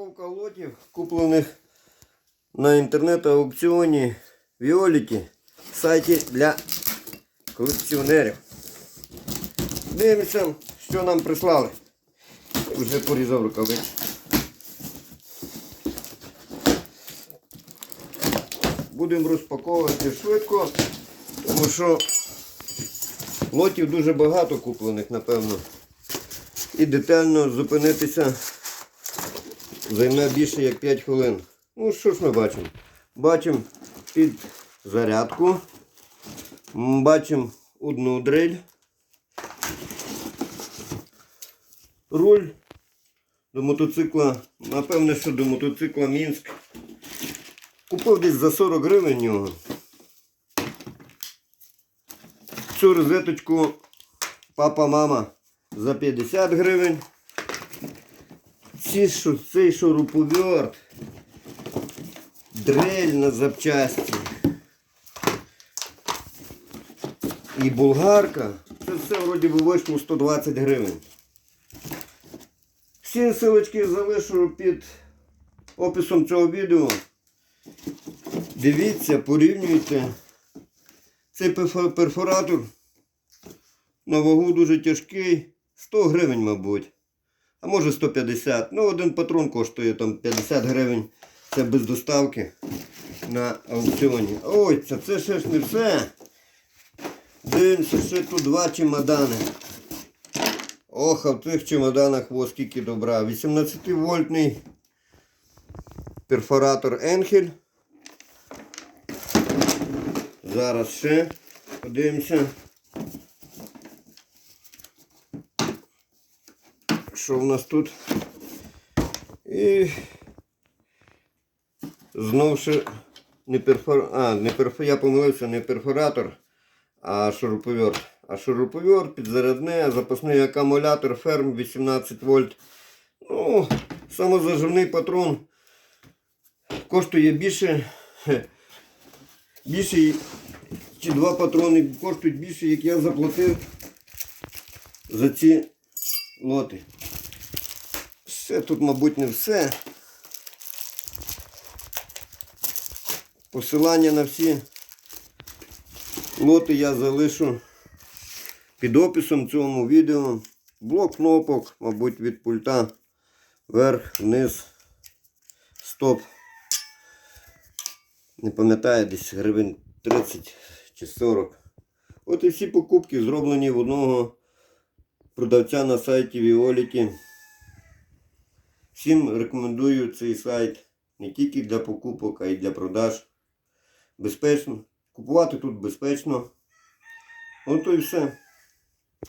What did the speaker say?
Розпаковка лотів, куплених на інтернет-аукціоні Віоліті, сайті для колекціонерів. Дивимося, що нам прислали. Вже порізав рукавиці. Будемо розпаковувати швидко, тому що лотів дуже багато куплених, напевно. І детально зупинитися займе більше як 5 хвилин. Ну, що ж ми бачимо? Бачимо під зарядку. Бачимо одну дрель. Руль до мотоцикла. Напевне, що до мотоцикла Мінськ. Купив десь за 40 гривень його. Цю розеточку папа-мама за 50 гривень. Ці, цей шуруповерт, дрель на запчасті і болгарка. Це все вроді би вийшло 120 гривень. Всі силочки залишу під описом цього відео. Дивіться, порівнюйте. Цей перфоратор на вагу дуже тяжкий. 100 гривень, мабуть. А може 150. Ну, один патрон коштує там 50 гривень. Це без доставки на аукціоні. Ой, це, це ще ж не все. Дивимося, ще тут два чемодани. Ох, а в цих чемоданах во скільки добра. 18 вольтний перфоратор Енхель. Зараз ще подивимося. Що в нас тут? І знов ще не перфор... А, не перфор... я помилився, не перфоратор, а шуруповерт. А шуруповерт, підзарядне, запасний акумулятор ферм 18 вольт. Ну, самозаживний патрон коштує більше. Більше, ці два патрони коштують більше, як я заплатив за ці лоти. Все тут, мабуть, не все. Посилання на всі лоти я залишу під описом цьому відео. Блок кнопок, мабуть, від пульта вверх, вниз, стоп. Не пам'ятаю, десь гривень 30 чи 40. От і всі покупки зроблені в одного продавця на сайті Violet. Всім рекомендую цей сайт не тільки для покупок, а й для продаж. Безпечно. Купувати тут безпечно. От і все.